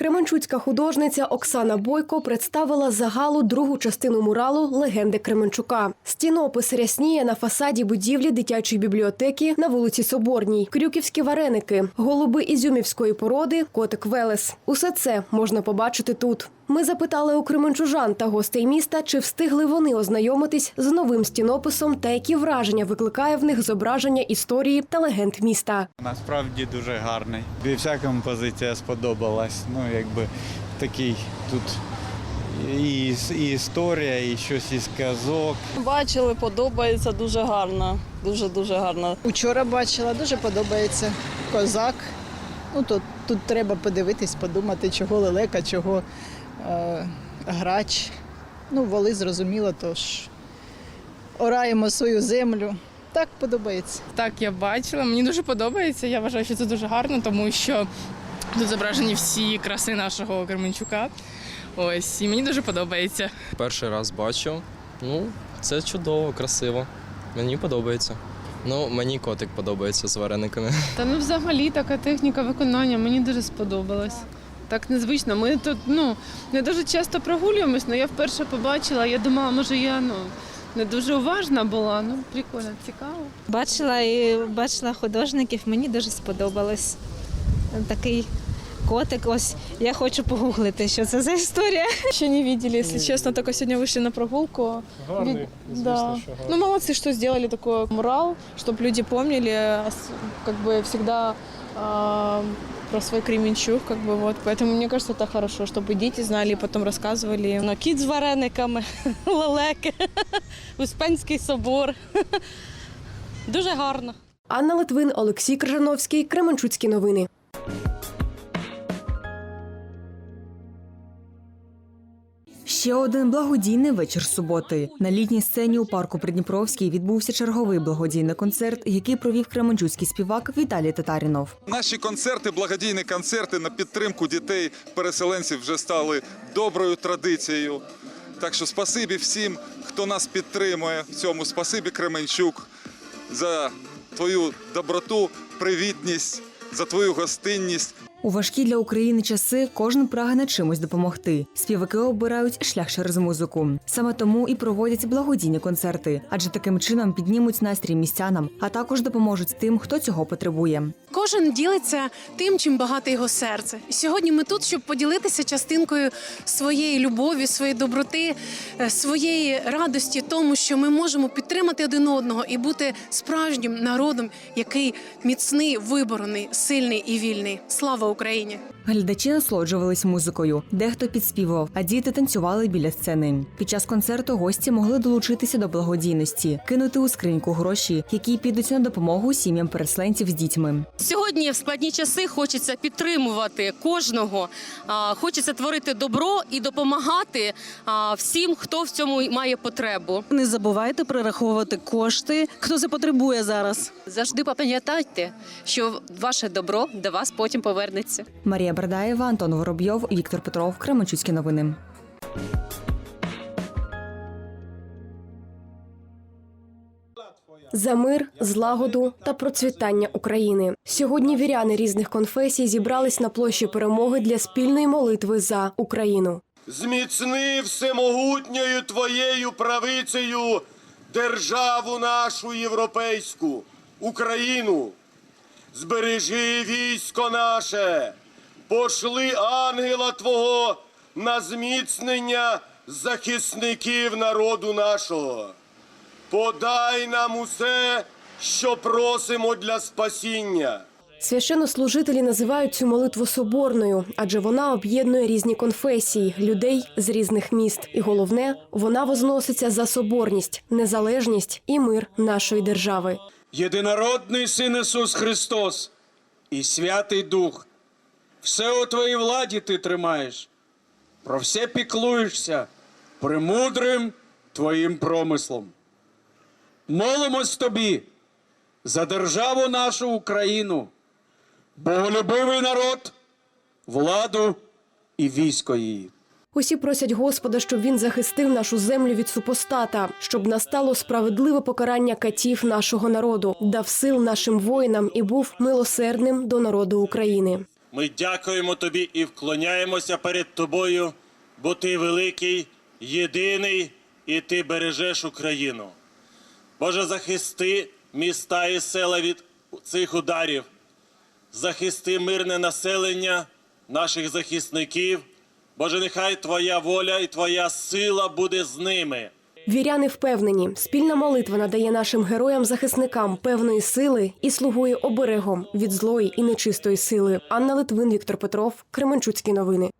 Кременчуцька художниця Оксана Бойко представила загалу другу частину муралу Легенди Кременчука. Стінопис рясніє на фасаді будівлі дитячої бібліотеки на вулиці Соборній, крюківські вареники, голуби ізюмівської породи, котик Велес. Усе це можна побачити тут. Ми запитали у кременчужан та гостей міста, чи встигли вони ознайомитись з новим стінописом та які враження викликає в них зображення історії та легенд міста. Насправді дуже гарний. І вся композиція сподобалась. Ну, якби такий тут і, і історія, і щось із казок. Бачили, подобається дуже гарно. Дуже дуже гарно. Учора бачила, дуже подобається. Козак. Ну, тут, тут треба подивитись, подумати, чого лелека, чого грач. Ну, воли зрозуміло, тож ораємо свою землю. Так подобається. Так, я бачила. Мені дуже подобається. Я вважаю, що це дуже гарно, тому що тут зображені всі краси нашого Кременчука. Ось, і мені дуже подобається. Перший раз бачу. Ну, це чудово, красиво. Мені подобається. Ну, мені котик подобається з варениками. Та ну взагалі така техніка виконання мені дуже сподобалась Так незвично. Ми тут ну не дуже часто прогулюємось, але я вперше побачила. Я думала, може я ну не дуже уважна була. Ну прикольно, цікаво. Бачила і бачила художників, мені дуже сподобалось. Такий котик. Ось я хочу погуглити, що це за історія. Еще не видели, если честно, только сегодня вышли на прогулку. Гарний, Ви- звісно, да. що Ну, гарний. молодцы, что сделали такой мурал, чтобы люди помнили, а с- как бы всегда а, про свой Кременчуг, как бы вот. Поэтому мне кажется, это хорошо, чтобы дети знали и потом рассказывали. Ну, кіт з варениками, лелеки, Успенський собор. Дуже гарно. Анна Литвин, Олексій Крижановський, Кременчуцькі новини. Ще один благодійний вечір суботи. На літній сцені у парку Придніпровський відбувся черговий благодійний концерт, який провів кременчуцький співак Віталій Татарінов. Наші концерти, благодійні концерти на підтримку дітей переселенців вже стали доброю традицією. Так що спасибі всім, хто нас підтримує в цьому. Спасибі Кременчук за твою доброту, привітність, за твою гостинність. У важкі для України часи кожен прагне чимось допомогти. Співаки обирають шлях через музику. Саме тому і проводять благодійні концерти, адже таким чином піднімуть настрій містянам, а також допоможуть тим, хто цього потребує. Кожен ділиться тим, чим багате його серце. Сьогодні ми тут, щоб поділитися частинкою своєї любові, своєї доброти, е, своєї радості, тому що ми можемо підтримати один одного і бути справжнім народом, який міцний, виборений, сильний і вільний. Слава Україні! Глядачі насолоджувались музикою, дехто підспівував, а діти танцювали біля сцени. Під час концерту гості могли долучитися до благодійності, кинути у скриньку гроші, які підуть на допомогу сім'ям переселенців з дітьми. Сьогодні в складні часи хочеться підтримувати кожного, хочеться творити добро і допомагати всім, хто в цьому має потребу. Не забувайте перераховувати кошти, хто це потребує зараз. Завжди пам'ятайте, що ваше добро до вас потім повернеться. Марія Бардаєва, Антон Воробйов, Віктор Петров, Кременчуцькі новини. За мир, злагоду та процвітання України. Сьогодні віряни різних конфесій зібрались на площі перемоги для спільної молитви за Україну. Зміцни всемогутньою твоєю правицею державу нашу європейську, Україну. Збережи військо наше, пошли ангела Твого на зміцнення захисників народу нашого. Подай нам усе, що просимо для спасіння. Священнослужителі називають цю молитву соборною, адже вона об'єднує різні конфесії, людей з різних міст. І головне, вона возноситься за соборність, незалежність і мир нашої держави. Єдинородний Син Ісус Христос і Святий Дух. Все у твоїй владі ти тримаєш, про все піклуєшся премудрим твоїм промислом. Молимось тобі за державу нашу Україну, боголюбивий народ, владу і військо її. Усі просять Господа, щоб він захистив нашу землю від супостата, щоб настало справедливе покарання катів нашого народу, дав сил нашим воїнам і був милосердним до народу України. Ми дякуємо тобі і вклоняємося перед тобою, бо ти великий, єдиний, і ти бережеш Україну. Боже, захисти міста і села від цих ударів, захисти мирне населення наших захисників. Боже, нехай Твоя воля і Твоя сила буде з ними. Віряни впевнені, спільна молитва надає нашим героям-захисникам певної сили і слугує оберегом від злої і нечистої сили. Анна Литвин, Віктор Петров, Кременчуцькі новини.